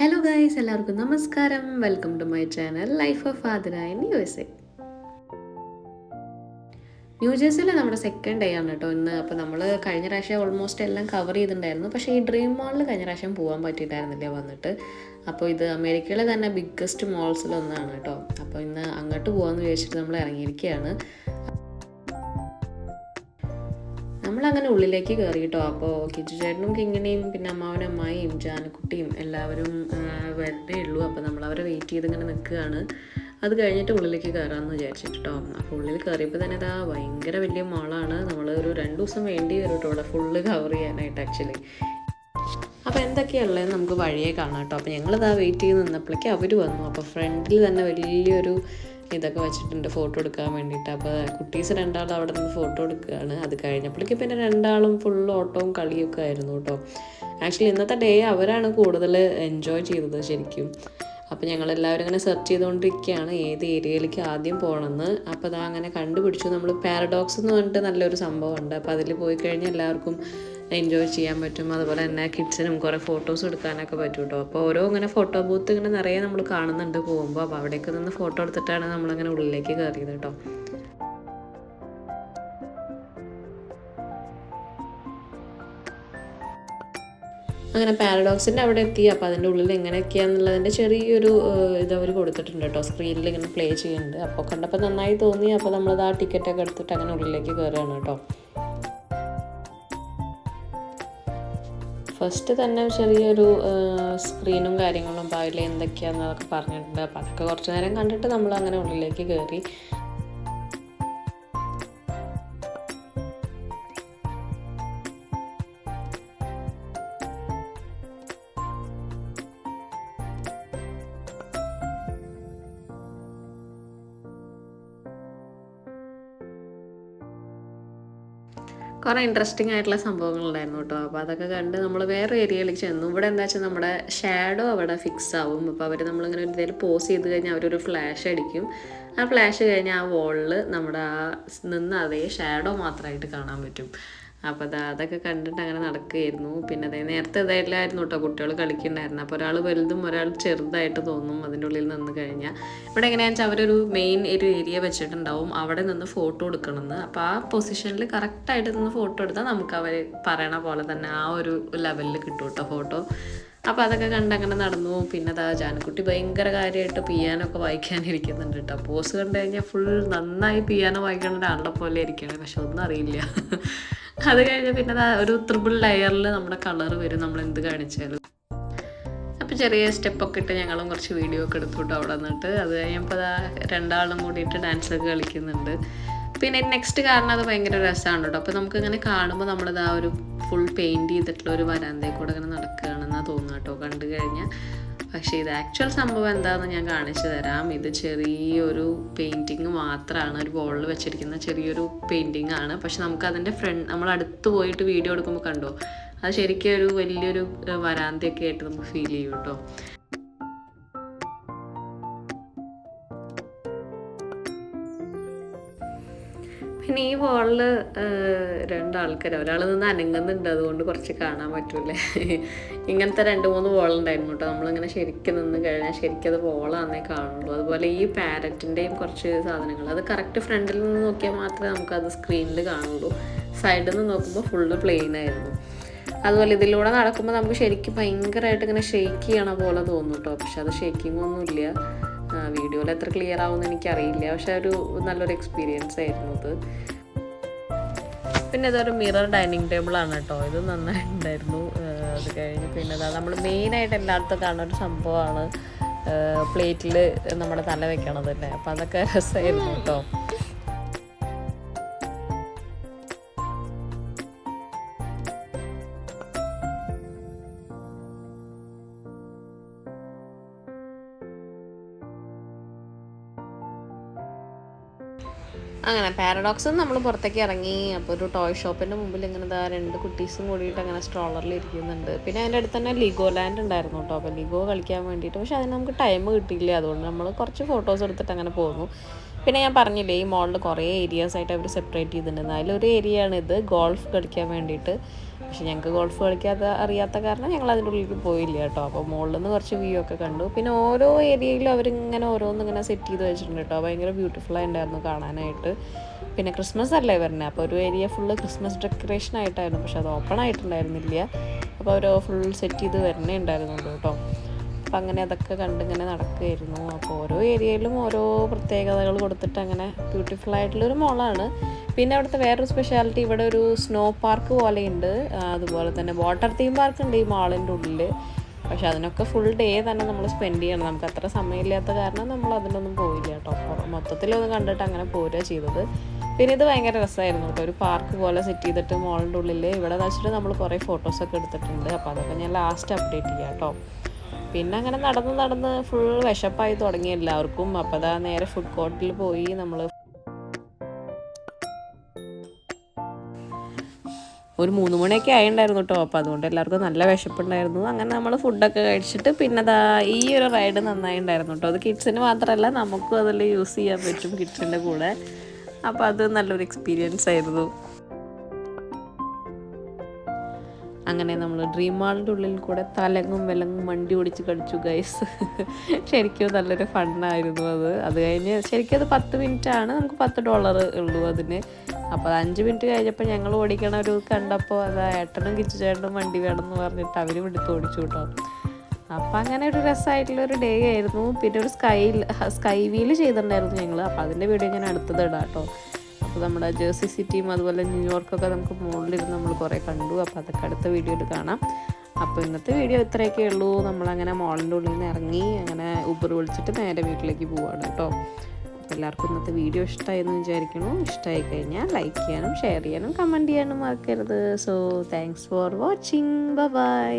Hello guys എല്ലാവർക്കും നമസ്കാരം. Welcome to my channel life of father in U S A ന്യൂജേഴ്സിയിൽ നമ്മുടെ second day ആണ് കേട്ടോ ഇന്ന്. അപ്പോൾ നമ്മൾ കഴിഞ്ഞ പ്രാവശ്യം ഓൾമോസ്റ്റ് എല്ലാം കവർ ചെയ്തിട്ടുണ്ടായിരുന്നു. പക്ഷേ ഈ ഡ്രീം മാളിൽ കഴിഞ്ഞ പ്രാവശ്യം പോകാൻ പറ്റിയിട്ടായിരുന്നില്ല വന്നിട്ട്. അപ്പോൾ ഇത് അമേരിക്കയിലെ തന്നെ ബിഗ്ഗസ്റ്റ് മോൾസിലൊന്നാണ് കേട്ടോ അപ്പോൾ ഇന്ന് അങ്ങോട്ട് പോകാമെന്ന് വിചാരിച്ചിട്ട് നമ്മൾ ഇറങ്ങിയിരിക്കുകയാണ് നമ്മളങ്ങനെ ഉള്ളിലേക്ക് കയറി കേട്ടോ അപ്പോൾ കിച്ചു ചേട്ടനും കിങ്ങിനെയും പിന്നെ അമ്മാവനും അമ്മായിയും ജാനക്കുട്ടിയും എല്ലാവരും വെറുതെ ഉള്ളൂ. അപ്പോൾ നമ്മൾ അവരെ വെയിറ്റ് ചെയ്ത് ഇങ്ങനെ നിൽക്കുകയാണ്. അത് കഴിഞ്ഞിട്ട് ഉള്ളിലേക്ക് കയറാമെന്ന് വിചാരിച്ചിട്ടോ അപ്പോൾ ഉള്ളിൽ കയറിയപ്പോൾ തന്നെ ഇതാ ഭയങ്കര വലിയ മോളാണ്. നമ്മൾ ഒരു രണ്ട് ദിവസം വേണ്ടി വരും കേട്ടോ ഇവിടെ ഫുള്ള് കവർ ചെയ്യാനായിട്ട് ആക്ച്വലി അപ്പോൾ എന്തൊക്കെയുള്ളതെന്ന് നമുക്ക് വഴിയെ കാണാം കേട്ടോ. അപ്പോൾ ഞങ്ങളിതാ വെയിറ്റ് ചെയ്ത് നിന്നപ്പോഴേക്കും അവർ വന്നു. അപ്പോൾ ഫ്രണ്ടിൽ തന്നെ വലിയൊരു ഇതൊക്കെ വെച്ചിട്ടുണ്ട് ഫോട്ടോ എടുക്കാൻ വേണ്ടിയിട്ട്. അപ്പോൾ കുട്ടീസ് രണ്ടാളും അവിടെ നിന്ന് ഫോട്ടോ എടുക്കുകയാണ്. അത് കഴിഞ്ഞപ്പോഴേക്കും പിന്നെ രണ്ടാളും ഫുൾ ഓട്ടവും കളിയൊക്കെ ആയിരുന്നു കേട്ടോ. ആക്ച്വലി ഇന്നത്തെ ഡേ അവരാണ് കൂടുതൽ എൻജോയ് ചെയ്തത് ശരിക്കും. അപ്പോൾ ഞങ്ങളെല്ലാവരും ഇങ്ങനെ സെർച്ച് ചെയ്തുകൊണ്ടിരിക്കുകയാണ്. ഏത് ഏരിയയിലേക്ക് ആദ്യം പോകണമെന്ന്. അപ്പോൾ അതാ അങ്ങനെ കണ്ടുപിടിച്ചു. നമ്മൾ പാരഡോക്സ് എന്ന് പറഞ്ഞിട്ട് നല്ലൊരു സംഭവമുണ്ട്. അപ്പോൾ അതിൽ പോയി കഴിഞ്ഞാൽ എല്ലാവർക്കും എൻജോയ് ചെയ്യാൻ പറ്റും. അതുപോലെ തന്നെ കിഡ്സിനും കുറേ ഫോട്ടോസ് എടുക്കാനൊക്കെ പറ്റും കേട്ടോ അപ്പോൾ ഓരോ ഇങ്ങനെ ഫോട്ടോ ബൂത്ത് ഇങ്ങനെ നിറയെ നമ്മൾ കാണുന്നുണ്ട് പോകുമ്പോൾ അപ്പോൾ അവിടേക്ക് നിന്ന് ഫോട്ടോ എടുത്തിട്ടാണ് നമ്മളിങ്ങനെ ഉള്ളിലേക്ക് കയറിയത് കേട്ടോ അങ്ങനെ പാരഡോക്സിന്റെ അവിടെ എത്തി. അപ്പോൾ അതിന്റെ ഉള്ളിൽ എങ്ങനെയൊക്കെയാണെന്നുള്ളതിന്റെ ചെറിയൊരു ഇത് അവർ കൊടുത്തിട്ടുണ്ട് കേട്ടോ സ്ക്രീനിൽ ഇങ്ങനെ പ്ലേ ചെയ്യുന്നുണ്ട്. അപ്പോൾ കണ്ടപ്പോൾ നന്നായി തോന്നി. അപ്പോൾ നമ്മളത് ആ ടിക്കറ്റൊക്കെ എടുത്തിട്ട് അങ്ങനെ ഉള്ളിലേക്ക് കയറുകയാണ് കേട്ടോ ഫസ്റ്റ് തന്നെ ചെറിയൊരു സ്ക്രീനും കാര്യങ്ങളും അപ്പോൾ അതിൽ എന്തൊക്കെയാണെന്നതൊക്കെ പറഞ്ഞിട്ടുണ്ട്. അപ്പോൾ അതൊക്കെ കുറച്ച് നേരം കണ്ടിട്ട് നമ്മൾ അങ്ങനെ ഉള്ളിലേക്ക് കയറി കുറേ ഇൻട്രസ്റ്റിംഗ് ആയിട്ടുള്ള സംഭവങ്ങളുണ്ടായിരുന്നു കേട്ടോ. അപ്പോൾ അതൊക്കെ കണ്ട് നമ്മൾ വേറെ ഏരിയയിലേക്ക് ചെന്നു. ഇവിടെ എന്താ വെച്ചാൽ നമ്മുടെ ഷാഡോ അവിടെ ഫിക്സ് ആവും. അപ്പോൾ അവർ നമ്മളിങ്ങനെ ഒരു ഇതിൽ പോസ് ചെയ്ത് കഴിഞ്ഞാൽ അവരൊരു ഫ്ലാഷ് അടിക്കും. ആ ഫ്ലാഷ് കഴിഞ്ഞാൽ ആ വോളിൽ നമ്മുടെ ആ നിന്ന് അതേ ഷാഡോ മാത്രമായിട്ട് കാണാൻ പറ്റും. അപ്പോൾ അത് അതൊക്കെ കണ്ടിട്ട് അങ്ങനെ നടക്കുകയായിരുന്നു. പിന്നെ അതേ നേരത്തെ ഇതായില്ലായിരുന്നു കേട്ടോ കുട്ടികൾ കളിക്കുന്നുണ്ടായിരുന്നു അപ്പോൾ ഒരാൾ വലുതും ഒരാൾ ചെറുതായിട്ട് തോന്നും അതിന്റെ ഉള്ളിൽ നിന്ന് കഴിഞ്ഞാൽ ഇവിടെ എങ്ങനെയാണെന്ന് വെച്ചാൽ അവരൊരു മെയിൻ ഒരു ഏരിയ വെച്ചിട്ടുണ്ടാവും. അവിടെ നിന്ന് ഫോട്ടോ എടുക്കണമെന്ന് അപ്പോൾ ആ പൊസിഷനിൽ കറക്റ്റായിട്ട് നിന്ന് ഫോട്ടോ എടുത്താൽ നമുക്ക് അവർ പറയണ പോലെ തന്നെ ആ ഒരു ലെവലിൽ കിട്ടും കേട്ടോ ഫോട്ടോ അപ്പോൾ അതൊക്കെ കണ്ട് അങ്ങനെ നടന്നു. പിന്നെ അതാ ജാനക്കുട്ടി ഭയങ്കര കാര്യമായിട്ട് പിയാനൊക്കെ വായിക്കാനിരിക്കുന്നുണ്ട് കേട്ടോ പോസ് കണ്ടു കഴിഞ്ഞാൽ ഫുൾ നന്നായി പിയാനോ വായിക്കേണ്ട ആളുടെ പോലെ ഇരിക്കുകയാണ് പക്ഷെ ഒന്നും അറിയില്ല. അത് കഴിഞ്ഞ് പിന്നെ ഒരു ത്രിബിൾ ലെയറിൽ നമ്മുടെ കളർ വരും. നമ്മൾ എന്ത് കാണിച്ചാലും. അപ്പോൾ ചെറിയ സ്റ്റെപ്പൊക്കെ ഇട്ട് ഞങ്ങളും കുറച്ച് വീഡിയോ ഒക്കെ എടുത്തുകൊണ്ട് അവിടെ നിന്നിട്ട്. അത് കഴിഞ്ഞപ്പോൾ അതാ രണ്ടാളും കൂടിയിട്ട് ഡാൻസ് ഒക്കെ കളിക്കുന്നുണ്ട്. പിന്നെ നെക്സ്റ്റ് കാരണം അത് ഭയങ്കര രസമാണ് കേട്ടോ അപ്പോൾ നമുക്ക് ഇങ്ങനെ കാണുമ്പോൾ നമ്മളത് ആ ഒരു ഫുൾ പെയിന്റ് ചെയ്തിട്ടുള്ള ഒരു വരാന്തയിൽ കൂടെ ഇങ്ങനെ നടക്കുകയാണെന്നാണ് തോന്നുക കേട്ടോ കണ്ടു കഴിഞ്ഞാൽ പക്ഷേ ഇത് ആക്ച്വൽ സംഭവം എന്താണെന്ന് ഞാൻ കാണിച്ചു തരാം. ഇത് ചെറിയൊരു പെയിന്റിങ് മാത്രമാണ് ഒരു ബോളിൽ വെച്ചിരിക്കുന്ന ചെറിയൊരു പെയിന്റിങ് ആണ്. പക്ഷെ അതിന്റെ ഫ്രണ്ട് നമ്മൾ അടുത്ത് പോയിട്ട് വീഡിയോ എടുക്കുമ്പോൾ കണ്ടോ? അത് ശരിക്കും ഒരു വലിയൊരു വരാന്തയൊക്കെ ആയിട്ട് നമുക്ക് ഫീൽ ചെയ്യും കേട്ടോ പിന്നെ ഈ വോളിൽ രണ്ടാൾക്കാർ ഒരാൾ നിന്ന് അനങ്ങുന്നുണ്ട്. അതുകൊണ്ട് കുറച്ച് കാണാൻ പറ്റൂലേ ഇങ്ങനത്തെ രണ്ട് മൂന്ന് വോളുണ്ടായിരുന്നു കേട്ടോ നമ്മളിങ്ങനെ ശരിക്കും നിന്ന് കഴിഞ്ഞാൽ ശരിക്കും അത് വോളാന്നേ കാണുള്ളൂ. അതുപോലെ ഈ പാരറ്റിന്റെയും കുറച്ച് സാധനങ്ങൾ അത് കറക്റ്റ് ഫ്രണ്ടിൽ നിന്ന് നോക്കിയാൽ മാത്രമേ നമുക്കത് സ്ക്രീനിൽ കാണുള്ളൂ. സൈഡിൽ നിന്ന് നോക്കുമ്പോൾ ഫുള്ള് പ്ലെയിൻ ആയിരുന്നു. അതുപോലെ ഇതിലൂടെ നടക്കുമ്പോൾ നമുക്ക് ശരിക്കും ഭയങ്കരമായിട്ട് ഇങ്ങനെ ഷെയ്ക്ക് ചെയ്യണ പോലെ തോന്നും കേട്ടോ പക്ഷെ അത് ഷെയ്ക്കിംഗ് ഒന്നുമില്ല. വീഡിയോയിൽ എത്ര ക്ലിയർ ആവുമെന്ന് എനിക്കറിയില്ല. പക്ഷെ ഒരു നല്ലൊരു എക്സ്പീരിയൻസ് ആയിരുന്നു അത്. പിന്നെ ഇതൊരു മിറർ ഡൈനിങ് ടേബിൾ ആണ് കേട്ടോ. ഇത് നന്നായിട്ടുണ്ടായിരുന്നു. അത് കഴിഞ്ഞ് പിന്നെ നമ്മൾ മെയിനായിട്ട് എല്ലായിടത്തും കാണുന്ന ഒരു സംഭവമാണ് പ്ലേറ്റിൽ നമ്മുടെ തല വെക്കണതല്ലേ. അപ്പം അതൊക്കെ രസമായിരുന്നു കേട്ടോ. അങ്ങനെ പാരഡോക്സ് നമ്മൾ പുറത്തേക്ക് ഇറങ്ങി അപ്പോൾ ഒരു ടോയ് ഷോപ്പിന്റെ മുമ്പിൽ ഇങ്ങനെ ഇതാ രണ്ട് കുട്ടീസും കൂടിയിട്ട് അങ്ങനെ സ്ട്രോളറിൽ ഇരിക്കുന്നുണ്ട്. പിന്നെ അതിന്റെ അടുത്ത് തന്നെ ലിഗോ ലാൻഡ് ഉണ്ടായിരുന്നു കേട്ടോ. അപ്പോൾ ലിഗോ കളിക്കാൻ വേണ്ടിയിട്ട്. പക്ഷേ അതിന് നമുക്ക് ടൈം കിട്ടിയില്ല. അതുകൊണ്ട് നമ്മൾ കുറച്ച് ഫോട്ടോസ് എടുത്തിട്ട് അങ്ങനെ പോകുന്നു പിന്നെ ഞാൻ പറഞ്ഞില്ലേ ഈ മോളിൽ കുറേ ഏരിയാസ് ആയിട്ട് അവർ സെപ്പറേറ്റ് ചെയ്തിട്ടുണ്ടായിരുന്നു അതിലൊരു ഏരിയ ആണ് ഇത്. ഗോൾഫ് കളിക്കാൻ വേണ്ടിയിട്ട്. പക്ഷെ ഞങ്ങൾക്ക് ഗോൾഫ് കളിക്കാത്ത അറിയാത്ത കാരണം ഞങ്ങൾ അതിന്റെ ഉള്ളിൽ പോയില്ല കേട്ടോ. അപ്പോൾ മുകളിൽ നിന്ന് കുറച്ച് വ്യൂ ഒക്കെ കണ്ടു. പിന്നെ ഓരോ ഏരിയയിലും അവരിങ്ങനെ ഓരോന്ന് ഇങ്ങനെ സെറ്റ് ചെയ്ത് വെച്ചിട്ടുണ്ട് കേട്ടോ. ഭയങ്കര ബ്യൂട്ടിഫുൾ ആയിട്ടുണ്ടായിരുന്നു കാണാനായിട്ട്. പിന്നെ ക്രിസ്മസ് അല്ലേ വരുന്നത്? അപ്പോൾ ഒരു ഏരിയ ഫുള്ള് ക്രിസ്മസ് ഡെക്കറേഷൻ ആയിട്ടായിരുന്നു. പക്ഷെ അത് ഓപ്പൺ ആയിട്ടുണ്ടായിരുന്നില്ല. അപ്പോൾ അവർ ഫുൾ സെറ്റ് ചെയ്ത് വരണേ ഉണ്ടായിരുന്നുള്ളൂ കേട്ടോ. അപ്പം അങ്ങനെ അതൊക്കെ കണ്ടിങ്ങനെ നടക്കുമായിരുന്നു അപ്പോൾ ഓരോ ഏരിയയിലും ഓരോ പ്രത്യേകതകൾ കൊടുത്തിട്ട് അങ്ങനെ ബ്യൂട്ടിഫുൾ ആയിട്ടുള്ളൊരു മോളാണ്. പിന്നെ അവിടുത്തെ വേറൊരു സ്പെഷ്യാലിറ്റി ഇവിടെ ഒരു സ്നോ പാർക്ക് പോലെയുണ്ട്. അതുപോലെ തന്നെ വാട്ടർ തീം പാർക്ക് ഉണ്ട് ഈ മാളിന്റെ ഉള്ളിൽ പക്ഷെ അതിനൊക്കെ ഫുൾ ഡേ തന്നെ നമ്മൾ സ്പെൻഡ് ചെയ്യണം. നമുക്ക് അത്ര സമയമില്ലാത്ത കാരണം നമ്മൾ അതിനൊന്നും പോയില്ല കേട്ടോ. മൊത്തത്തിലൊന്ന് കണ്ടിട്ട് അങ്ങനെ പോരുക ചെയ്തത്. പിന്നെ ഇത് ഭയങ്കര രസമായിരുന്നു കേട്ടോ. ഒരു പാർക്ക് പോലെ സെറ്റ് ചെയ്തിട്ട് മോളിന്റെ ഉള്ളിൽ ഇവിടെ വെച്ചിട്ട് നമ്മൾ കുറേ ഫോട്ടോസൊക്കെ എടുത്തിട്ടുണ്ട്. അപ്പോൾ അതൊക്കെ ഞാൻ ലാസ്റ്റ് അപ്ഡേറ്റ് ചെയ്യാം കേട്ടോ. പിന്നെ അങ്ങനെ നടന്ന് നടന്ന് ഫുൾ വിശപ്പായി തുടങ്ങി എല്ലാവർക്കും. അപ്പോൾ അതാ നേരെ ഫുഡ് കോർട്ടിൽ പോയി നമ്മൾ ഒരു മൂന്ന് മണിയൊക്കെ ആയിണ്ടായിരുന്നു കേട്ടോ അപ്പോൾ അതുകൊണ്ട് എല്ലാവർക്കും നല്ല വിശപ്പുണ്ടായിരുന്നു. അങ്ങനെ നമ്മൾ ഫുഡൊക്കെ കഴിച്ചിട്ട് പിന്നെ അതാ ഈ ഒരു റൈഡ് നന്നായി ഉണ്ടായിരുന്നു കേട്ടോ അത് കിഡ്സിന് മാത്രമല്ല നമുക്കും അതിൽ യൂസ് ചെയ്യാൻ പറ്റും കിഡ്സിന്റെ കൂടെ. അപ്പോൾ അത് നല്ലൊരു എക്സ്പീരിയൻസ് ആയിരുന്നു. അങ്ങനെ നമ്മൾ ഡ്രീം മാളിന്റെ ഉള്ളിൽ കൂടെ തലങ്ങും വിലങ്ങും വണ്ടി ഓടിച്ച് കളിച്ചു ഗൈസ് ശരിക്കും നല്ലൊരു ഫണ്ണായിരുന്നു അത്. അത് കഴിഞ്ഞ് ശരിക്കും അത് പത്ത് മിനിറ്റ് ആണ്. നമുക്ക് പത്ത് ഡോളർ ഉള്ളൂ അതിന്. അപ്പോൾ അഞ്ച് മിനിറ്റ് കഴിഞ്ഞപ്പോൾ ഞങ്ങൾ ഓടിക്കണ ഒരു കണ്ടപ്പോൾ അത് ഏട്ടനും കിച്ചു ചേട്ടനും വണ്ടി വേണം എന്ന് പറഞ്ഞിട്ട് അവരും എടുത്ത് ഓടിച്ചു കേട്ടോ അപ്പം അങ്ങനെ ഒരു രസമായിട്ടുള്ള ഒരു ഡേ ആയിരുന്നു. പിന്നെ ഒരു സ്കൈ സ്കൈ വീൽ ചെയ്തിട്ടുണ്ടായിരുന്നു ഞങ്ങൾ അപ്പോൾ അതിന്റെ വീഡിയോ ഞാൻ അടുത്തത് ഇടാം കേട്ടോ അപ്പോൾ നമ്മുടെ ജേഴ്സി സിറ്റിയും അതുപോലെ ന്യൂയോർക്കൊക്കെ നമുക്ക് മുകളിലിരുന്ന് നമ്മൾ കുറേ കണ്ടു. അപ്പോൾ അതൊക്കെ അടുത്ത വീഡിയോയിൽ കാണാം. അപ്പോൾ ഇന്നത്തെ വീഡിയോ ഇത്രയൊക്കെ ഉള്ളൂ. നമ്മളങ്ങനെ മോളിന്റെ ഉള്ളിൽ നിന്ന് ഇറങ്ങി അങ്ങനെ ഉബർ വിളിച്ചിട്ട് നേരെ വീട്ടിലേക്ക് പോവാണ് കേട്ടോ. അപ്പോൾ എല്ലാവർക്കും ഇന്നത്തെ വീഡിയോ ഇഷ്ടമായി എന്ന് വിചാരിക്കുന്നു. ഇഷ്ടമായി കഴിഞ്ഞാൽ ലൈക്ക് ചെയ്യാനും ഷെയർ ചെയ്യാനും കമന്റ് ചെയ്യാനും മറക്കരുത്. So thanks for watching bye